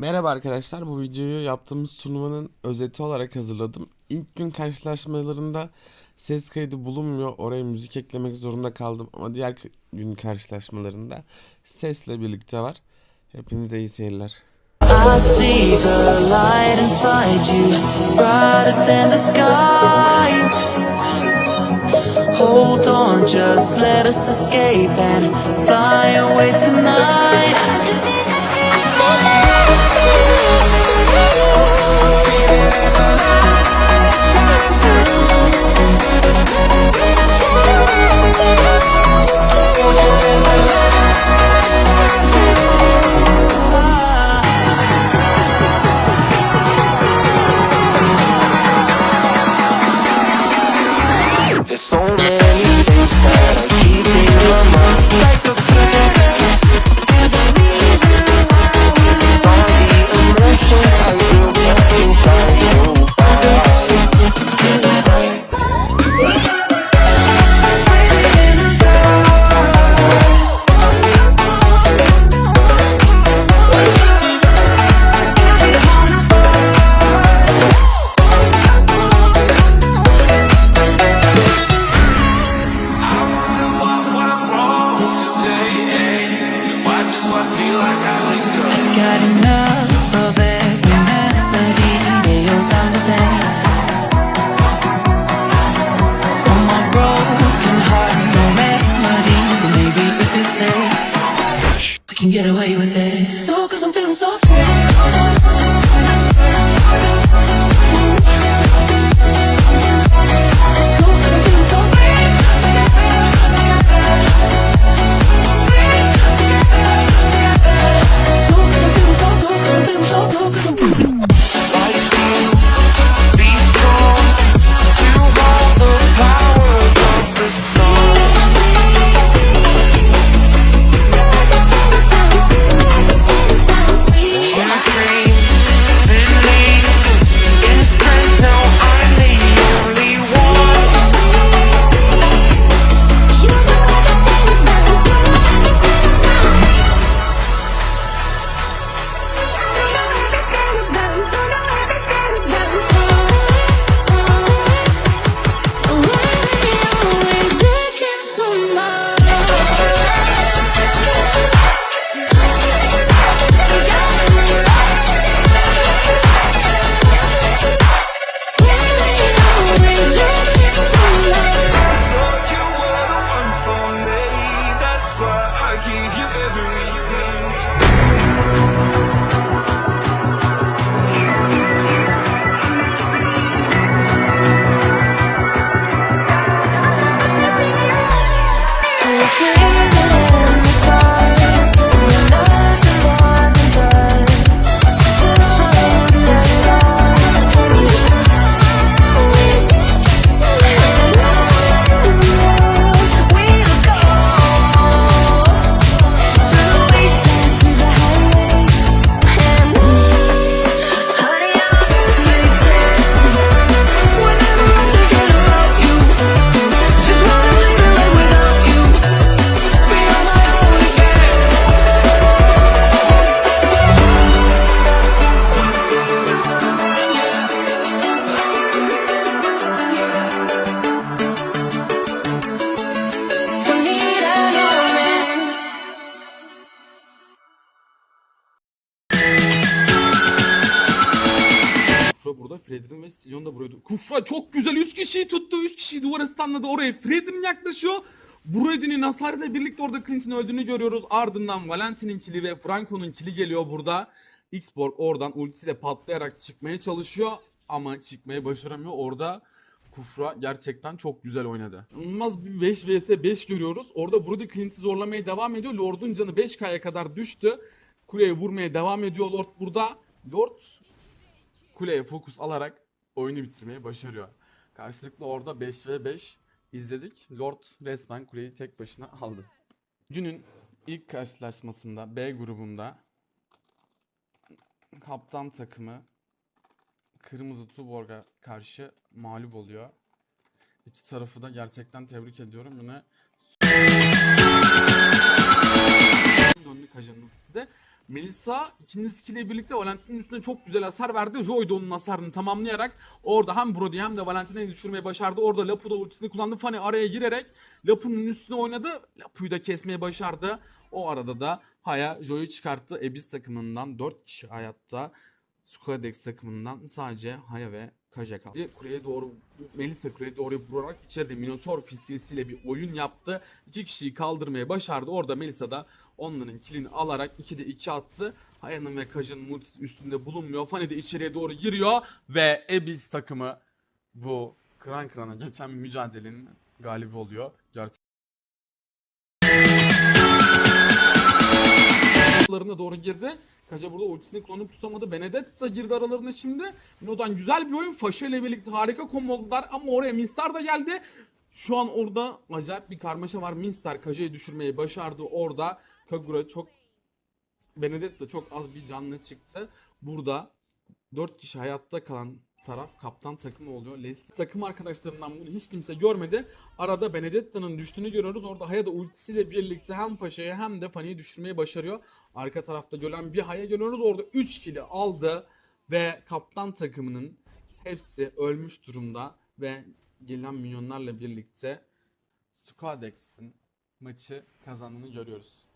Merhaba arkadaşlar, bu videoyu yaptığımız turnuvanın özeti olarak hazırladım. İlk gün karşılaşmalarında ses kaydı bulunmuyor, oraya müzik eklemek zorunda kaldım ama diğer gün karşılaşmalarında sesle birlikte var. Hepinize iyi seyirler. Hold on, just let us escape and fly away tonight. Ve Sion da buraya. Kufra çok güzel 3 kişiyi tuttu. 3 kişiyi duvara stunladı oraya. Fredrin yaklaşıyor. Brody'nin hasarıyla birlikte orada Clint'in öldüğünü görüyoruz. Ardından Valentin'in kili ve Franco'nun kili geliyor burada. Xborg oradan ultisiyle patlayarak çıkmaya çalışıyor. Ama çıkmayı başaramıyor. Orada Kufra gerçekten çok güzel oynadı. İnanılmaz bir 5 vs 5 görüyoruz. Orada Brody Clint'i zorlamaya devam ediyor. Lord'un canı 5K'ya kadar düştü. Kuleye vurmaya devam ediyor Lord burada. Lord kuleye fokus alarak oyunu bitirmeyi başarıyor. Karşılıklı orada 5 ve 5 izledik. Lord resmen kuleyi tek başına aldı. Günün ilk karşılaşmasında B grubunda kaptan takımı Kırmızı Tuborg'a karşı mağlup oluyor. İki tarafı da gerçekten tebrik ediyorum. Yine kullandı Kaja'nın ultisi de. Melissa ikinci skill ile birlikte Valentin'in üstüne çok güzel hasar verdi. Joy da onun hasarını tamamlayarak orada hem Brody hem de Valentin'i düşürmeyi başardı. Orada Lapu da ultisini kullandı. Fanny araya girerek Lapu'nun üstüne oynadı. Lapu'yu da kesmeyi başardı. O arada da Haya Joy'u çıkarttı. Ebis takımından 4 kişi hayatta. Squadex takımından sadece Haya ve Kaja kaldı. Kuleye doğru Melissa kuleye doğru vurarak içeride Minotaur fiskiyesiyle bir oyun yaptı. İki kişiyi kaldırmaya başardı. Orada Melissa da onların kilini alarak 2'de 2 attı. Haya'nın ve Kaja'nın multisi üstünde bulunmuyor. Fanny de içeriye doğru giriyor ve Abyss takımı bu kıran kırana geçen mücadelenin galibi oluyor. Gerçekten doğru girdi. Kaja burada ultisini kullanıp tutamadı. Benedetta girdi aralarına şimdi. Mino'dan güzel bir oyun. Faşa ile birlikte harika komboladılar ama oraya Minstar da geldi. Şu an orada acayip bir karmaşa var. Minstar Kaja'yı düşürmeyi başardı orada. Kagura çok Benedetta çok az bir canlı çıktı. Burada 4 kişi hayatta kalan taraf kaptan takımı oluyor. Leslie takım arkadaşlarından bunu hiç kimse görmedi. Arada Benedetta'nın düştüğünü görüyoruz. Orada Haya da ultisiyle birlikte hem Paşa'yı hem de Fanny'yi düşürmeyi başarıyor. Arka tarafta gören bir Haya görüyoruz. Orada 3 kili aldı ve kaptan takımının hepsi ölmüş durumda ve gelen milyonlarla birlikte Squadex'in maçı kazandığını görüyoruz.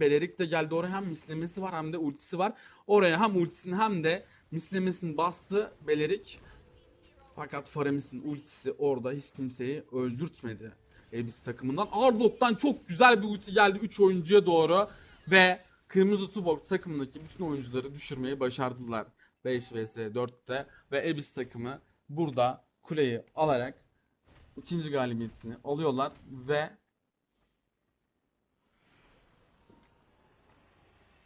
Belerik de geldi oraya hem mislemesi var hem de ultisi var. Oraya hem ultisini hem de mislemesini bastı Belerik. Fakat Faramis'in ultisi orada hiç kimseyi öldürtmedi. Ebis takımından. Ardok'tan çok güzel bir ulti geldi 3 oyuncuya doğru. Ve Kırmızı Tuborg takımındaki bütün oyuncuları düşürmeyi başardılar. 5 vs 4'te. Ve Ebis takımı burada kuleyi alarak ikinci galibiyetini alıyorlar. Ve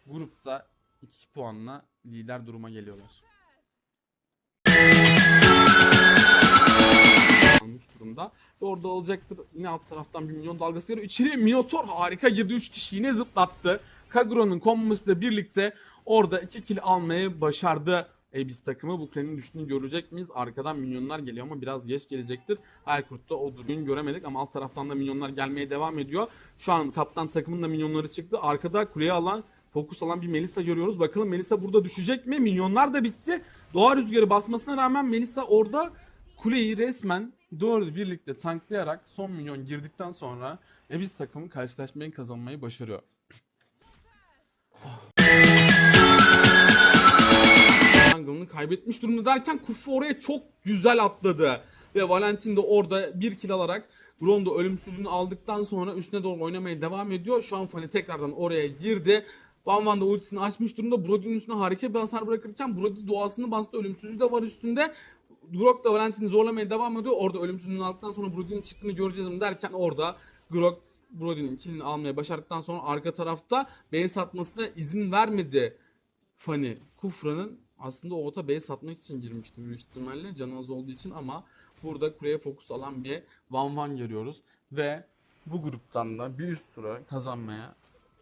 grupta 2 puanla lider duruma geliyorlar. almış durumda. Ve orada alacaktır. Yine alt taraftan bir milyon dalgası geliyor. İçeriye Minotaur harika girdi. 3 kişiyi yine zıplattı. Kaguro'nun kombosu birlikte orada 2 kill almayı başardı. Abyss takımı bu kulenin düştüğünü görecek miyiz? Arkadan minyonlar geliyor ama biraz geç gelecektir. Erkurt'ta o durumu göremedik ama alt taraftan da minyonlar gelmeye devam ediyor. Şu an kaptan takımın da minyonları çıktı. Arkada kuleye alan fokus alan bir Melisa görüyoruz. Bakalım Melisa burada düşecek mi? Minyonlar da bitti. Doğa rüzgarı basmasına rağmen Melisa orada kuleyi resmen dördü birlikte tanklayarak son milyon girdikten sonra Abyss takımı karşılaşmayı kazanmayı başarıyor. Jungle'ını kaybetmiş durumda derken Kufu oraya çok güzel atladı. Ve Valentin de orada bir kill alarak Rondo ölümsüzlüğünü aldıktan sonra üstüne doğru oynamaya devam ediyor. Şu an Fanny tekrardan oraya girdi. Van Van da ultisini açmış durumda. Brody'nin üstüne harika bir hasar bırakırken Brody doğasını bastı. Ölümsüzlüğü de var üstünde. Grok da Valentin'i zorlamaya devam ediyor. Orada ölümsüzlüğünü aldıktan sonra Brody'nin çıktığını göreceğiz mi derken orada Grok Brody'nin killini almaya başardıktan sonra arka tarafta base atmasına izin vermedi. Fanny Kufra'nın aslında o ota base atmak için girmişti büyük ihtimalle canı az olduğu için ama burada kuleye fokus alan bir Van Van görüyoruz ve bu gruptan da bir üst tura kazanmaya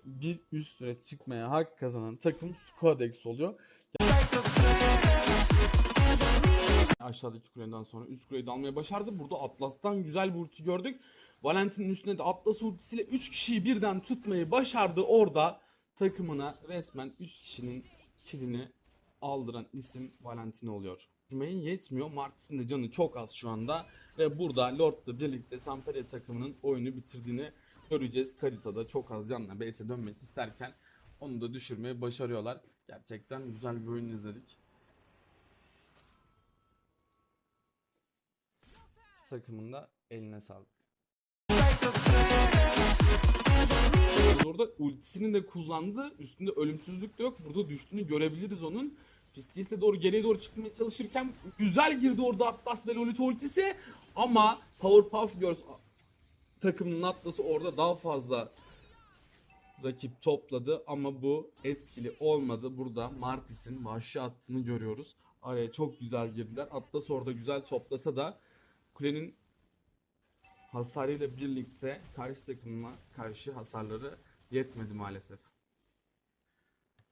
bir üst tura çıkmaya hak kazanan takım Squadex oluyor. Aşağıdaki kuleden sonra üst kuleyi de almaya başardı. Burada Atlas'tan güzel bir ulti gördük. Valentin'in üstüne de Atlas ultisiyle 3 kişiyi birden tutmayı başardı. Orada takımına resmen 3 kişinin kilini aldıran isim Valentin oluyor. Cümleyin yetmiyor. Martis'in de canı çok az şu anda. Ve burada Lord'la birlikte Sampere takımının oyunu bitirdiğini göreceğiz. Kadita'da çok az canla base'e dönmek isterken onu da düşürmeyi başarıyorlar. Gerçekten güzel bir oyun izledik. İki takımın da eline sağlık. Orada ultisini de kullandı. Üstünde ölümsüzlük de yok. Burada düştüğünü görebiliriz onun. Piskis'le doğru geriye doğru çıkmaya çalışırken güzel girdi orada Atlas ve Lolita ultisi. Ama Powerpuff Girls takımının Atlas'ı orada daha fazla rakip topladı ama bu etkili olmadı. Burada Martis'in vahşi attığını görüyoruz. Araya çok güzel girdiler. Atlas orada güzel toplasa da kulenin hasarıyla birlikte karşı takıma karşı hasarları yetmedi maalesef.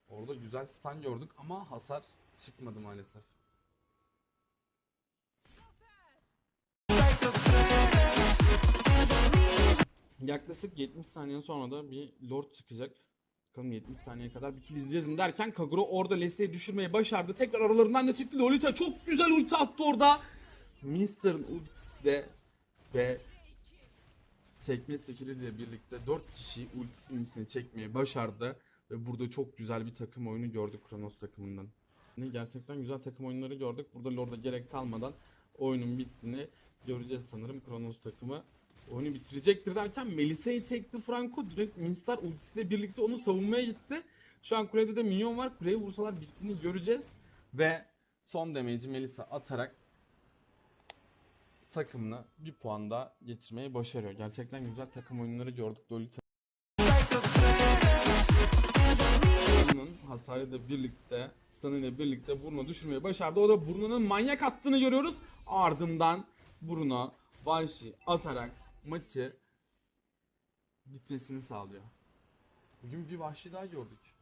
Orada güzel stun gördük ama hasar çıkmadı maalesef. Yaklaşık 70 saniye sonra da bir Lord çıkacak. Bakalım 70 saniye kadar bir izleyeceğiz mi derken Kagura orada Leslie'yi düşürmeyi başardı. Tekrar aralarından da çıktı. Lolita çok güzel ulti attı orada. Mister'ın ultisi de ve çekme skilliyle birlikte 4 kişiyi ultisinin içine çekmeyi başardı. Ve burada çok güzel bir takım oyunu gördük Kronos takımından. Ne Gerçekten güzel takım oyunları gördük. Burada Lord'a gerek kalmadan oyunun bittiğini göreceğiz sanırım Kronos takımı. Oyunu bitirecektir derken Melisa'yı çekti Franco. Direkt Minstar ultisiyle birlikte onu savunmaya gitti. Şu an kulede de minyon var. Kuleye vursalar bittiğini göreceğiz. Ve son damage'i Melisa atarak takımına bir puan daha getirmeyi başarıyor. Gerçekten güzel takım oyunları gördük Lolita. Hasarıyla birlikte, stun'ıyla birlikte Bruno düşürmeyi başardı. O da Bruno'nun manyak attığını görüyoruz. Ardından Bruno Banshee atarak maçı bitmesini sağlıyor. Bugün bir vahşi daha gördük.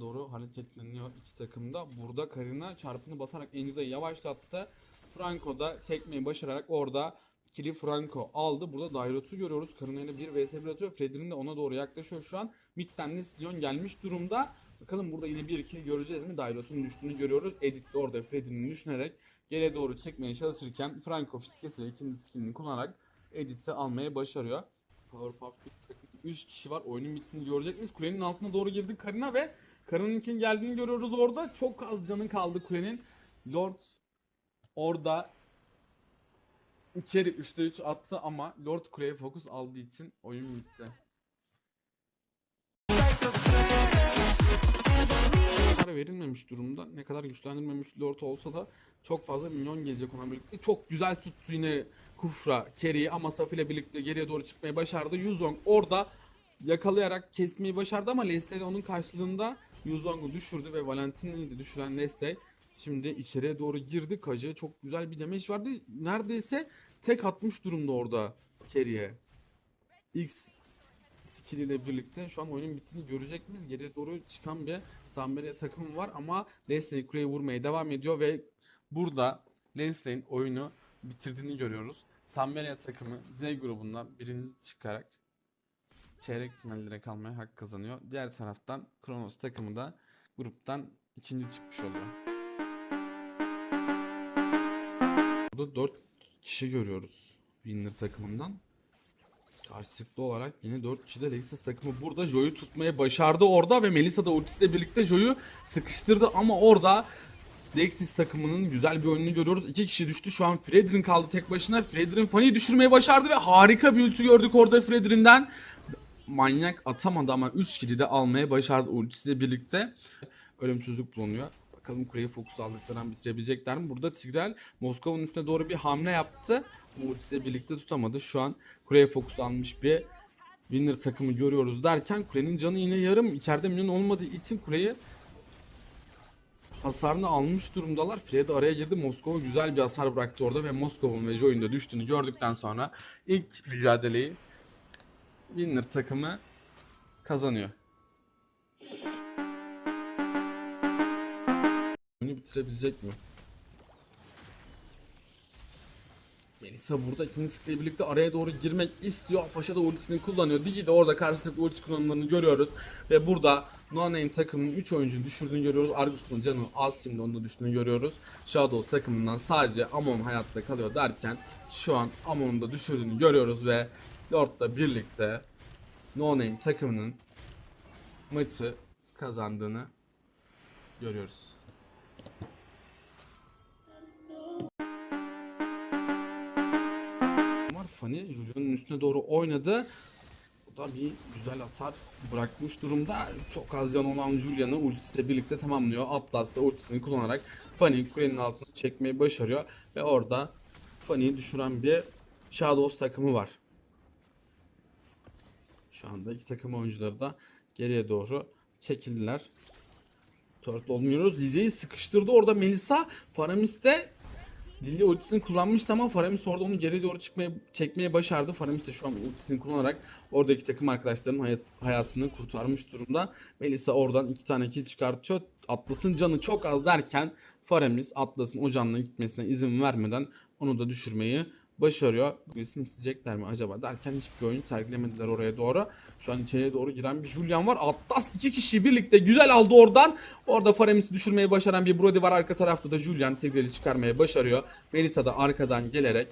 doğru hareketleniyor iki takım da. Burada Karina çarpını basarak Angela'yı yavaşlattı. Franco da çekmeyi başararak orada Kiri Franco aldı. Burada Dairot'u görüyoruz. Karina ile 1 vs 1 atıyor. Fredrin de ona doğru yaklaşıyor şu an. Mid'den de Sion gelmiş durumda. Bakalım burada yine bir ikili göreceğiz mi? Dairot'un düştüğünü görüyoruz. Edit de orada Fredrin'i düşünerek geriye doğru çekmeye çalışırken Franco fiskesiyle ikinci skillini kullanarak Edit'i almaya başarıyor. Powerpuff 3 kişi var. Oyunun bittiğini görecek miyiz? Kulenin altına doğru girdi Karina ve Karina'nın geldiğini görüyoruz orada. Çok az canı kaldı kulenin. Lord orada içeri 3'te 3 attı ama Lord kuleye fokus aldığı için oyun bitti. Hasar verilmemiş durumda. Ne kadar güçlendirmemiş Lord olsa da çok fazla minyon gelecek ona birlikte. Çok güzel tuttu yine Kufra, Kerry'i ama Saf ile birlikte geriye doğru çıkmayı başardı. Yuzong orada yakalayarak kesmeyi başardı ama Leslie de onun karşılığında Yuzong'u düşürdü ve Valentina'yı da düşüren Leslie şimdi içeriye doğru girdi. Kaja'ya çok güzel bir damage vardı. Neredeyse tek atmış durumda orada Kerry'e. X skill ile birlikte şu an oyunun bittiğini görecek miyiz? Geriye doğru çıkan bir Zamberia takımı var ama Leslie kuleye vurmaya devam ediyor ve burada Leslie'nin oyunu bitirdiğini görüyoruz. Zamberia takımı Z grubundan birinci çıkarak çeyrek finallere kalmaya hak kazanıyor. Diğer taraftan Kronos takımı da gruptan ikinci çıkmış oluyor. Burada 4 kişi görüyoruz Winner takımından. Karşılıklı olarak yine 4 kişi de Lexus takımı burada Joy'u tutmaya başardı orada ve Melissa da ultisiyle birlikte Joy'u sıkıştırdı ama orada Lexus takımının güzel bir oyununu görüyoruz. İki kişi düştü. Şu an Fredrin kaldı tek başına. Fredrin Fanny'i düşürmeyi başardı ve harika bir ulti gördük orada Fredrin'den. Manyak atamadı ama 3 kili de almaya başardı ultisiyle birlikte. Ölümsüzlük bulunuyor. Bakalım kuleyi fokus aldıklarından bitirebilecekler mi? Burada Tigreal Moskova'nın üstüne doğru bir hamle yaptı. Ama ultisiyle birlikte tutamadı. Şu an kuleye fokus almış bir Winner takımı görüyoruz derken kulenin canı yine yarım. İçeride minyon olmadığı için kuleyi hasarını almış durumdalar. Fred araya girdi. Moskova güzel bir hasar bıraktı orada ve Moskova'nın ve Joy'un düştüğünü gördükten sonra ilk mücadeleyi Winner takımı kazanıyor. Oyunu bitirebilecek mi? Melisa burada ikinci sıkla birlikte araya doğru girmek istiyor. Paşa da ultisini kullanıyor. Digi de orada karşılıklı ulti kullanımlarını görüyoruz. Ve burada No takımının 3 oyuncunu düşürdüğünü görüyoruz. Argus'un canı az şimdi onu da düştüğünü görüyoruz. Shadow takımından sadece Amon hayatta kalıyor derken şu an Amon'un da düşürdüğünü görüyoruz ve Lord'la birlikte No takımının maçı kazandığını görüyoruz. Fanny Julia'nın üstüne doğru oynadı. Bu da bir güzel hasar bırakmış durumda. Çok az can olan Julia'nı ultisiyle birlikte tamamlıyor. Atlas da ultisini kullanarak Fanny'yi kulenin altına çekmeyi başarıyor. Ve orada Fanny'yi düşüren bir Shadows takımı var. Şu anda iki takım oyuncuları da geriye doğru çekildiler. Turtle olmuyoruz. Lily'yi sıkıştırdı orada Melisa. Faramis de Lily ultisini kullanmıştı ama Faramis orada onu geri doğru çıkmaya çekmeye başardı. Faramis de şu an ultisini kullanarak oradaki takım arkadaşlarının hayat, hayatını kurtarmış durumda. Melisa oradan iki tane kill çıkartıyor. Atlas'ın canı çok az derken Faramis Atlas'ın ocağına gitmesine izin vermeden onu da düşürmeyi başarıyor. Birisini isteyecekler mi acaba derken hiçbir oyun sergilemediler oraya doğru. Şu an içeriye doğru giren bir Julian var. Atlas iki kişi birlikte güzel aldı oradan. Orada Faramis'i düşürmeyi başaran bir Brody var. Arka tarafta da Julian Tigreal'i çıkarmaya başarıyor. Melisa da arkadan gelerek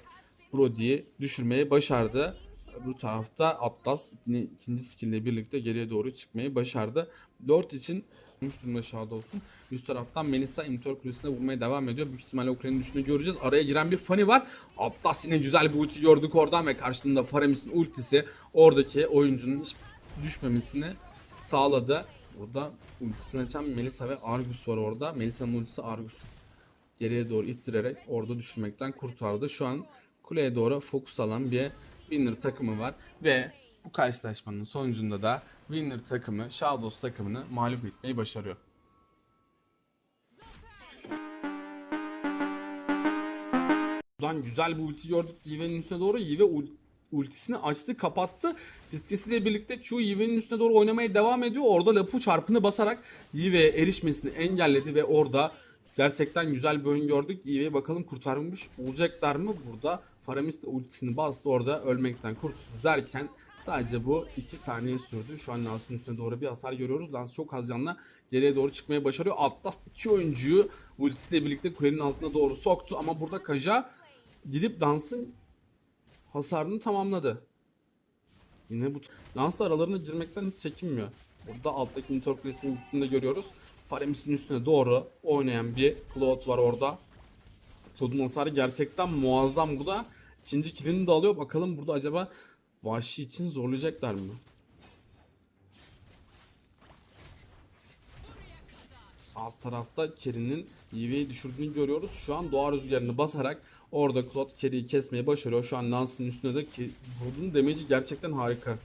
Brody'yi düşürmeyi başardı. Bu tarafta Atlas ikinci skill ile birlikte geriye doğru çıkmayı başardı. 4 için Üst durumda aşağıda olsun. Üst taraftan Melisa İmtor Kulesi'ne vurmaya devam ediyor. Büyük ihtimalle Ukrayna'nın düşünü göreceğiz. Araya giren bir Fanny var. Atlas yine güzel bir ulti gördük oradan ve karşılığında Faramis'in ultisi oradaki oyuncunun hiç düşmemesini sağladı. Burada ultisini açan Melisa ve Argus var orada. Melisa'nın ultisi Argus'u geriye doğru ittirerek orada düşürmekten kurtardı. Şu an kuleye doğru fokus alan bir Winner takımı var ve bu karşılaşmanın sonucunda da Winner takımı Shadows takımını mağlup etmeyi başarıyor. Buradan güzel bir ulti gördük Yive'nin üstüne doğru. Yive ul- ultisini açtı kapattı. Fiskesiyle birlikte Chu Yive'nin üstüne doğru oynamaya devam ediyor. Orada Lapu çarpını basarak Yive'ye erişmesini engelledi ve orada gerçekten güzel bir oyun gördük. Yive'ye bakalım kurtarmış olacaklar mı? Burada Faramis ultisini bastı orada ölmekten kurtuldu derken sadece bu 2 saniye sürdü. Şu an Lans'ın üstüne doğru bir hasar görüyoruz. Lans çok az canla geriye doğru çıkmaya başarıyor. Atlas iki oyuncuyu ultisiyle birlikte kulenin altına doğru soktu ama burada Kaja gidip Lans'ın hasarını tamamladı. Yine bu Lans da aralarına girmekten hiç çekinmiyor. Burada alttaki Intor Kulesi'nin gittiğini de görüyoruz. Faramis'in üstüne doğru oynayan bir Claude var orada. Claude'un hasarı gerçekten muazzam burada. İkinci killini de alıyor. Bakalım burada acaba Vahşi için zorlayacaklar mı? Alt tarafta Kerry'nin Yive'yi düşürdüğünü görüyoruz. Şu an doğa rüzgarını basarak orada Claude Kerry'i kesmeyi başarıyor. Şu an Lance'ın üstüne de vurduğun damage'i gerçekten harika.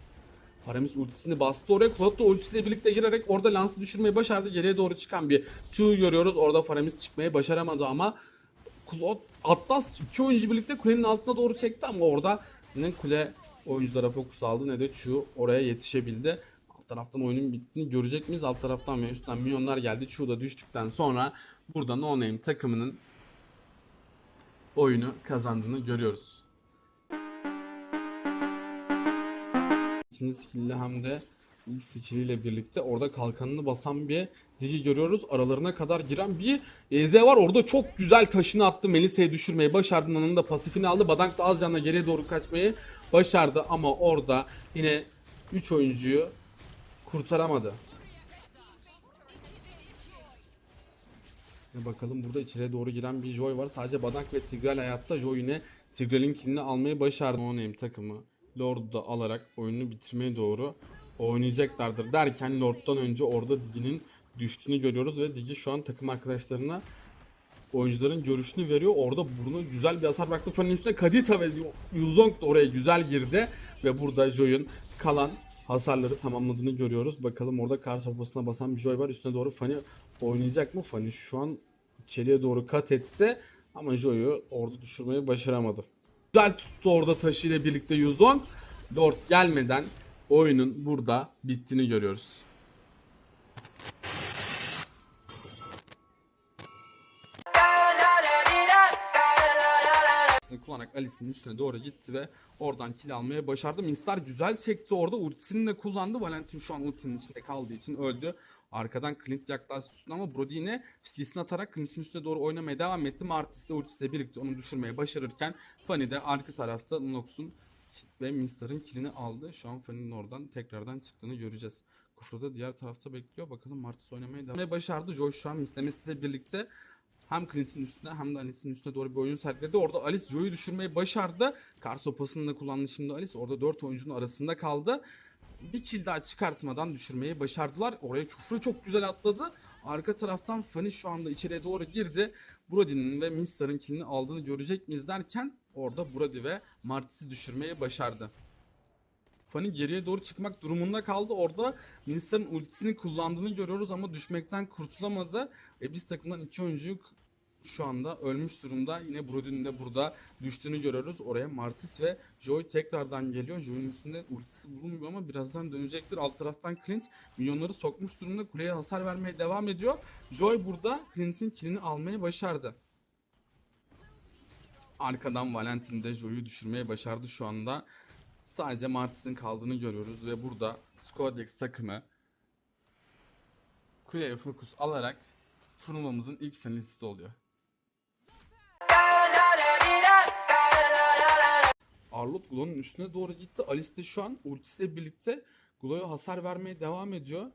Aramis ultisini bastı oraya. Claude da ultisiyle birlikte girerek orada Lance'ı düşürmeyi başardı. Geriye doğru çıkan bir Q görüyoruz. Orada Faramis çıkmayı başaramadı ama Claude Atlas iki oyuncu birlikte kulenin altına doğru çekti ama orada ne kule oyunculara fokus aldı ne de Chu oraya yetişebildi. Alt taraftan oyunun bittiğini görecek miyiz? Alt taraftan ve üstten milyonlar geldi. Chu da düştükten sonra burada No Name takımının oyunu kazandığını görüyoruz. İkinci skill'le hem de ilk skill'iyle birlikte orada kalkanını basan bir Digi görüyoruz. Aralarına kadar giren bir EZ var. Orada çok güzel taşını attı. Melisa'yı düşürmeyi başardı. Nan'ın da pasifini aldı. Badank da az canla geriye doğru kaçmayı başardı. Ama orada yine 3 oyuncuyu kurtaramadı. Ve bakalım burada içeriye doğru giren bir Joy var. Sadece Badank ve Tigreal hayatta. Joy yine Tigreal'in killini almayı başardı. No Name takımı Lord'u da alarak oyunu bitirmeye doğru oynayacaklardır derken Lord'dan önce orada Digi'nin düştüğünü görüyoruz ve Digi şu an takım arkadaşlarına oyuncuların görüşünü veriyor. Orada burnu güzel bir hasar bıraktı. Fan'ın üstüne Kadita ve Yuzong da oraya güzel girdi ve burada Joy'un kalan hasarları tamamladığını görüyoruz. Bakalım orada kar sopasına basan bir Joy var. Üstüne doğru Fanny oynayacak mı? Fanny şu an içeriye doğru kat etti ama Joy'u orada düşürmeyi başaramadı. Güzel tuttu orada taşıyla birlikte Yuzong. Lord gelmeden oyunun burada bittiğini görüyoruz. kullanarak Alice'in üstüne doğru gitti ve oradan kill almaya başardı. Minstar güzel çekti orada. Ultisini de kullandı. Valentin şu an ultinin içinde kaldığı için öldü. Arkadan Clint yaklaştı ama Brody yine fiskisini atarak Clint'in üstüne doğru oynamaya devam etti. Martis de ultisiyle birlikte onu düşürmeye başarırken Fanny de arka tarafta Nox'un ve Minstar'ın killini aldı. Şu an Fanny'nin oradan tekrardan çıktığını göreceğiz. Kufra da diğer tarafta bekliyor. Bakalım Martis oynamaya devam başardı. Josh şu an mislemesiyle birlikte hem Clint'in üstüne hem de Alice'in üstüne doğru bir oyun sergiledi. Orada Alice Joe'yu düşürmeyi başardı. Kar sopasını da kullandı şimdi Alice. Orada 4 oyuncunun arasında kaldı. Bir kill daha çıkartmadan düşürmeyi başardılar. Oraya küfrü çok güzel atladı. Arka taraftan Fanny şu anda içeriye doğru girdi. Brody'nin ve Minstar'ın killini aldığını görecek miyiz derken orada Brody ve Martis'i düşürmeyi başardı. Fanny geriye doğru çıkmak durumunda kaldı. Orada Minstar'ın ultisini kullandığını görüyoruz ama düşmekten kurtulamadı. E biz takımdan iki oyuncuyu şu anda ölmüş durumda. Yine Brody'nin de burada düştüğünü görüyoruz. Oraya Martis ve Joy tekrardan geliyor. Joy'un üstünde ultisi bulunmuyor ama birazdan dönecektir. Alt taraftan Clint milyonları sokmuş durumda. Kuleye hasar vermeye devam ediyor. Joy burada Clint'in kilini almayı başardı. Arkadan Valentin de Joy'u düşürmeye başardı şu anda. Sadece Martis'in kaldığını görüyoruz ve burada Skodex takımı kuleye fokus alarak turnuvamızın ilk finalisti oluyor. Arlot Glow'un üstüne doğru gitti. Alice de şu an ultisiyle birlikte Glow'a hasar vermeye devam ediyor.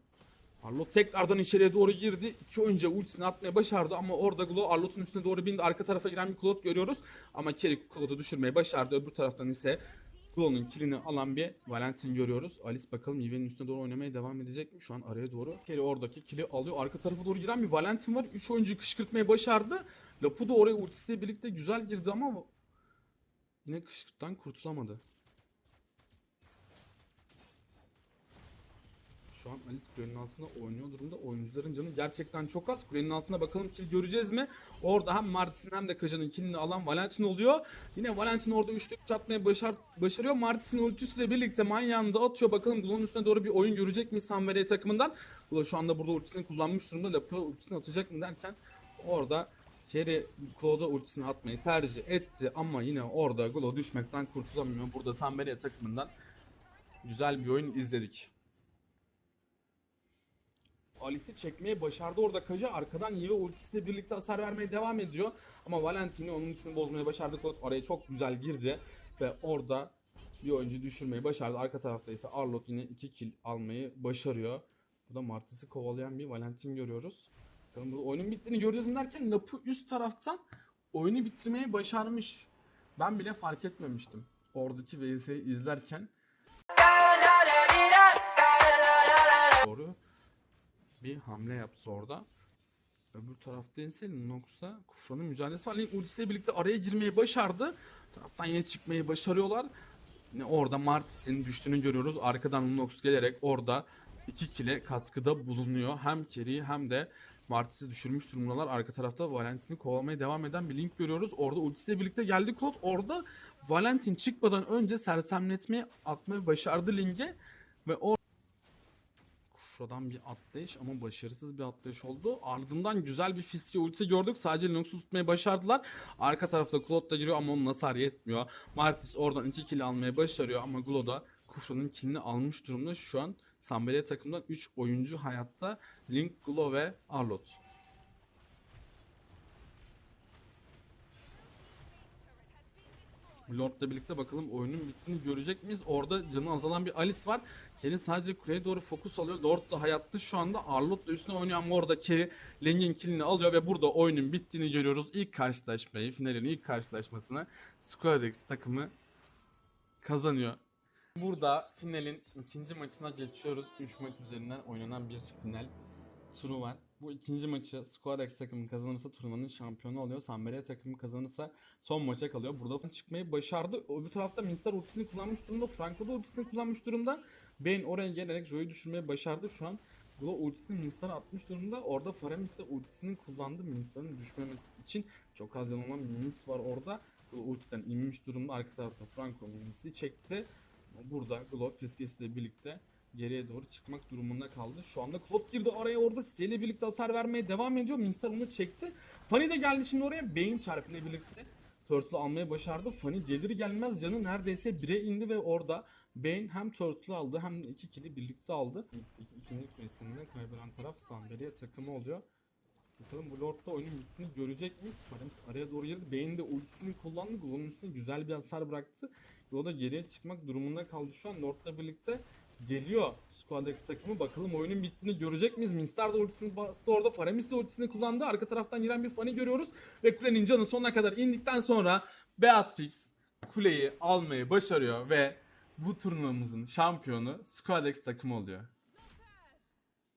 Arlot tekrardan içeriye doğru girdi. İki oyuncu ultisini atmaya başardı ama orada Glow Arlot'un üstüne doğru bindi. Arka tarafa giren bir Claude görüyoruz. Ama Carry Claude'u düşürmeyi başardı. Öbür taraftan ise Glow'un kilini alan bir Valentin görüyoruz. Alice bakalım Yven'in üstüne doğru oynamaya devam edecek mi? Şu an araya doğru. Carry oradaki kili alıyor. Arka tarafa doğru giren bir Valentin var. 3 oyuncuyu kışkırtmayı başardı. Lapu da oraya ultisiyle birlikte güzel girdi ama yine kışkırttan kurtulamadı. Şu an Alice kulenin altında oynuyor durumda. Oyuncuların canı gerçekten çok az. Kulenin altına bakalım kill göreceğiz mi? Orada hem Martin hem de Kaja'nın killini alan Valentin oluyor. Yine Valentin orada üçlük çatmaya başar, başarıyor. Martin'in ultisiyle birlikte manyağını da atıyor. Bakalım Glow'un üstüne doğru bir oyun görecek mi Sanveriye takımından? Glow şu anda burada ultisini kullanmış durumda. Lapua ultisini atacak mı derken orada Kerry Claw'da ultisini atmayı tercih etti ama yine orada Glow düşmekten kurtulamıyor. Burada Sanveriye takımından güzel bir oyun izledik. Alice'i çekmeye başardı orada Kaja. Arkadan Yive ultisiyle birlikte hasar vermeye devam ediyor. Ama Valentini onun ultisini bozmaya başardı. Claude oraya çok güzel girdi. Ve orada bir oyuncu düşürmeyi başardı. Arka tarafta ise Arlot yine 2 kill almayı başarıyor. Burada Martis'i kovalayan bir Valentin görüyoruz. Bakalım bu oyunun bittiğini görüyoruz derken Lapu üst taraftan oyunu bitirmeyi başarmış. Ben bile fark etmemiştim. Oradaki VS'yi izlerken. Doğru bir hamle yaptı orada. Öbür tarafta ise Nox'a Kufra'nın mücadelesi var. Link ultisiyle birlikte araya girmeyi başardı. Taraftan yine çıkmayı başarıyorlar. Yine orada Martis'in düştüğünü görüyoruz. Arkadan Nox gelerek orada iki kile katkıda bulunuyor. Hem Kerry hem de Martis'i düşürmüş durumdalar. Arka tarafta Valentin'i kovalamaya devam eden bir Link görüyoruz. Orada ultisiyle birlikte geldi Claude. Orada Valentin çıkmadan önce sersemletmeyi atmayı başardı Link'e. Ve o Kufra'dan bir atlayış ama başarısız bir atlayış oldu. Ardından güzel bir fiske ulti gördük. Sadece Linux'u tutmayı başardılar. Arka tarafta Claude da giriyor ama onun hasar yetmiyor. Martis oradan 2 kill almayı başarıyor ama Glo da Kufra'nın killini almış durumda. Şu an Sambelya takımdan 3 oyuncu hayatta. Link, Glo ve Arlot. Lord'la birlikte bakalım oyunun bittiğini görecek miyiz? Orada canı azalan bir Alice var. Kerry sadece kuleye doğru fokus alıyor. Lord da hayatta şu anda Arlot da üstüne oynuyor ama orada Kerry Leng'in killini alıyor ve burada oyunun bittiğini görüyoruz. İlk karşılaşmayı, finalin ilk karşılaşmasını Squaredex takımı kazanıyor. Burada finalin ikinci maçına geçiyoruz. 3 maç üzerinden oynanan bir final turu var. Bu ikinci maçı Squarex takımı kazanırsa turnuvanın şampiyonu oluyor. Sambelya takımı kazanırsa son maça kalıyor. Burada çıkmayı başardı. Öbür tarafta Minstar ultisini kullanmış durumda. Franco da ultisini kullanmış durumda. Bane oraya gelerek Joy'u düşürmeyi başardı. Şu an Glo ultisini Minstar'a atmış durumda. Orada Faramis de ultisini kullandı. Minstar'ın düşmemesi için çok az yanılan Mins var orada. Glo ultiden inmiş durumda. Arka tarafta Franco Mins'i çekti. Burada Glo fiskesiyle birlikte geriye doğru çıkmak durumunda kaldı. Şu anda Claude girdi araya orada ile birlikte hasar vermeye devam ediyor. Minstar onu çekti. Fanny de geldi şimdi oraya. Bane çarpıyla birlikte Turtle almayı başardı. Fanny gelir gelmez canı neredeyse 1'e indi ve orada Bane hem Turtle aldı hem de iki kili birlikte aldı. İki, ikinci süresinde kaybeden taraf Sanberia takımı oluyor. Bakalım bu Lord'da oyunun bittiğini görecek miyiz? Faramis araya doğru girdi. Bane de ultisini kullandı. Glow'un üstüne güzel bir hasar bıraktı. Glow da geriye çıkmak durumunda kaldı şu an. Lord'la birlikte geliyor Squadex takımı. Bakalım oyunun bittiğini görecek miyiz? Minstar da ultisini bastı orada. Faramis de ultisini kullandı. Arka taraftan giren bir Fanny görüyoruz. Ve kulenin canı sonuna kadar indikten sonra Beatrix kuleyi almayı başarıyor ve bu turnuvamızın şampiyonu Squadex takımı oluyor.